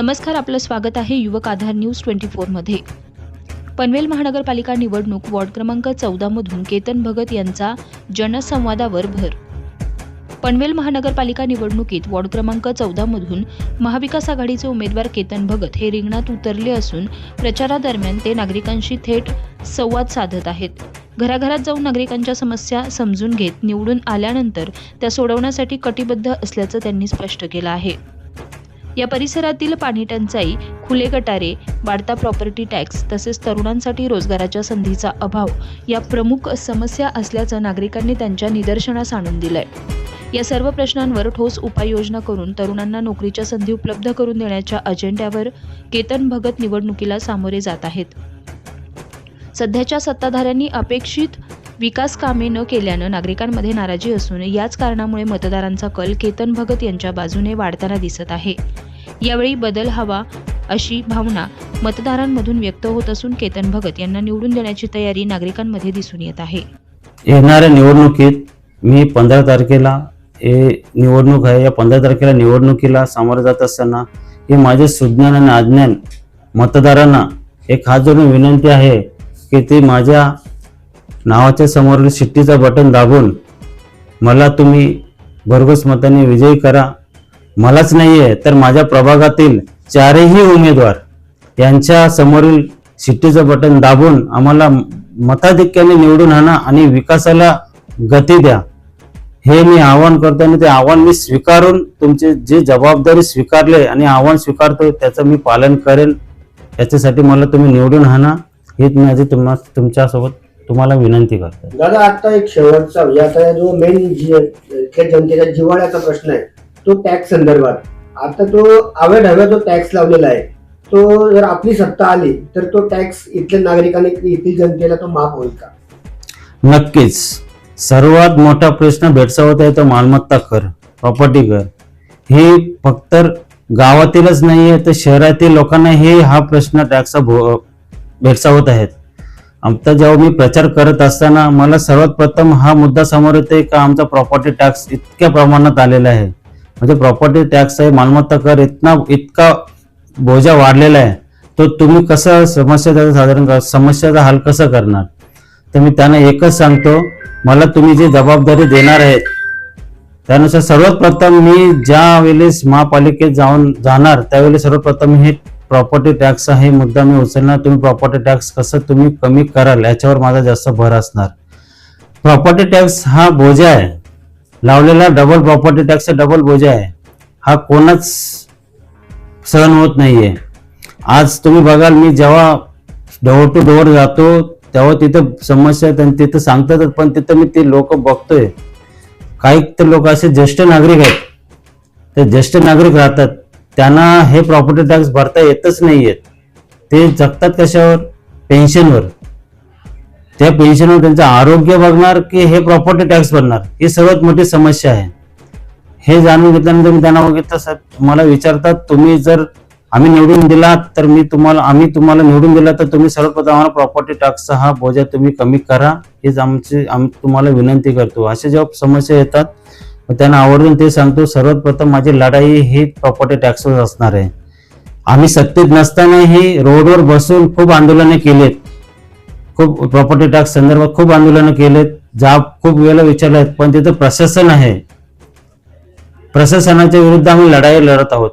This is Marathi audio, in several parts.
नमस्कार आपलं स्वागत आहे युवक आधार न्यूज ट्वेंटी फोरमध्ये पनवेल महानगरपालिका निवडणूक वॉर्ड क्रमांक चौदामधून केतन भगत यांचा जनसंवादावर भर. पनवेल महानगरपालिका निवडणुकीत वॉर्ड क्रमांक चौदामधून महाविकास आघाडीचे उमेदवार केतन भगत हे रिंगणात उतरले असून प्रचारादरम्यान ते नागरिकांशी थेट संवाद साधत आहेत. घराघरात जाऊन नागरिकांच्या समस्या समजून घेत निवडून आल्यानंतर त्या सोडवण्यासाठी कटिबद्ध असल्याचं त्यांनी स्पष्ट केलं आहे. या परिसरातील पाणी टंचाई खुले गटारे वाढता प्रॉपर्टी टॅक्स तसेच तरुणांसाठी रोजगाराच्या संधीचा अभाव या प्रमुख समस्या असल्याचं नागरिकांनी त्यांच्या निदर्शनास आणून दिलंय. या सर्व प्रश्नांवर ठोस उपाययोजना करून तरुणांना नोकरीच्या संधी उपलब्ध करून देण्याच्या अजेंड्यावर केतन भगत निवडणुकीला सामोरे जात आहेत. सध्याच्या सत्ताधाऱ्यांनी अपेक्षित विकास कामे न केल्यानं नागरिकांमध्ये नाराजी असून याच कारणामुळे मतदारांचा कल केतन भगत यांच्या बाजूने वाढताना दिसत आहे. यावेळी बदल हवा अशी भावना मतदारांमधून व्यक्त होत असून केतन भगत यांना निवडून देण्याची तयारी नागरिकांमध्ये दिसून येत आहे. येणाऱ्या निवडणुकीत मी पंधरा तारखेला हे निवडणूक आहे. या पंधरा तारखेला निवडणुकीला सामोरं जात असताना हे माझे सुज्ञान आणि अज्ञान मतदारांना एक हात जोडून विनंती आहे की ते माझ्या नावाच्या समोरील शिट्टीचा बटन दाबून मला तुम्ही भरघोस मताने विजयी करा. मलाच नाही आहे तर माझ्या प्रभागातील चारही उमेदवार यांच्या समोरील शिट्टीचं बटन दाबून आम्हाला मताधिक्याने निवडून आणा आणि विकासाला गती द्या. हे मी आवाहन करतो आणि ते आव्हान मी स्वीकारून तुमचे जे जबाबदारी स्वीकारले आणि आव्हान स्वीकारतो त्याचं मी पालन करेन. याच्यासाठी मला तुम्ही निवडून आणा. हेच माझी तुम्हा तुमच्यासोबत तुम्हाला विनंती करतो दादा आता एक शेवटचा म्हणजे आता जो मेन इथल्या जनतेचा जिव्हाळ्याचा प्रश्न आहे तो टॅक्स संदर्भात. आता तो आव्या ढव्या जो टॅक्स लावलेला आहे तो जर आपली सत्ता आली तर तो टॅक्स इथल्या नागरिकांनी इथली जनतेला तो माफ होईल का? नक्कीच. सर्वात मोठा प्रश्न भेडसावत आहे तो मालमत्ता कर प्रॉपर्टी कर. हे फक्त गावातीलच नाहीये तर शहरातील लोकांना हे हा प्रश्न टॅक्स भेडसावत आहेत. आता जेव्हा मी प्रचार करत असताना मला सर्वात प्रथम हा मुद्दा समोर येते का आमचा प्रॉपर्टी टॅक्स इतक्या प्रमाणात आलेला आहे. म्हणजे प्रॉपर्टी टॅक्स आहे मालमत्ता कर इतना इतका बोजा वाढलेला आहे. तो तुम्ही कसं समस्या त्याचं साधारण समस्याचा हल कसं करणार? तर मी त्यांना एकच सांगतो मला तुम्ही जी जबाबदारी देणार आहेत त्यानुसार सर्वात प्रथम मी ज्या वेळेस महापालिकेत जाऊन जाणार त्यावेळेस सर्वप्रथम हे प्रॉपर्टी टॅक्स हा मुद्दा मी उचलणार तुम्ही प्रॉपर्टी टॅक्स कसं तुम्ही कमी कराल याच्यावर माझा जास्त भर असणार. प्रॉपर्टी टॅक्स हा बोजा आहे. लावलेला डबल प्रॉपर्टी टॅक्स डबल बोजा आहे. हा कोणच सहन होत नाहीये. आज तुम्ही बघाल मी जेव्हा डोअर टू डोअर जातो तेव्हा तिथं समस्या आहेत आणि तिथं सांगतातच पण तिथं मी ते लोक बघतोय. काही तर लोक असे ज्येष्ठ नागरिक आहेत. ते ज्येष्ठ नागरिक राहतात. त्यांना हे प्रॉपर्टी टॅक्स भरता येतच नाहीयेत ते जगतात कशावर? पेन्शनवर त्या पेन्शनवर त्यांचं आरोग्य बघणार की हे प्रॉपर्टी टॅक्स भरणार? ही सर्वात मोठी समस्या आहे. हे जाणून घेतल्यानंतर मी त्यांना बघितलं सर मला विचारतात तुम्ही जर आम्ही निवडून दिला तर मी तुम्हाला आम्ही तुम्हाला निवडून दिला तर तुम्ही सर्वप्रथम आम्हाला प्रॉपर्टी टॅक्सचा हा बोजा तुम्ही कमी करा. हेच आमची आम तुम्हाला विनंती करतो. अशा जेव्हा समस्या येतात त्यांना आवर्जून ते सांगतो सर्वात प्रथम माझी लढाई ही प्रॉपर्टी टॅक्सवर असणार आहे. आम्ही सत्तेत नसतानाही रोडवर बसून खूप आंदोलने केलेत. खूप प्रॉपर्टी टॅक्स संदर्भात खूप आंदोलनं केलेत. जाब खूप वेळेला विचारलेत आहेत पण तिथं प्रशासन आहे. प्रशासनाच्या विरुद्ध आम्ही लढाई लढत आहोत.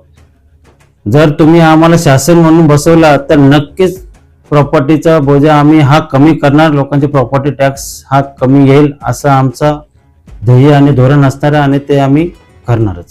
जर तुम्ही आम्हाला शासन म्हणून बसवला तर नक्कीच प्रॉपर्टीचा बोजा आम्ही हा कमी करणार. लोकांचे प्रॉपर्टी टॅक्स हा कमी येईल असं आमचा ध्येय आणि धोरण असणारं आणि ते आम्ही करणारच.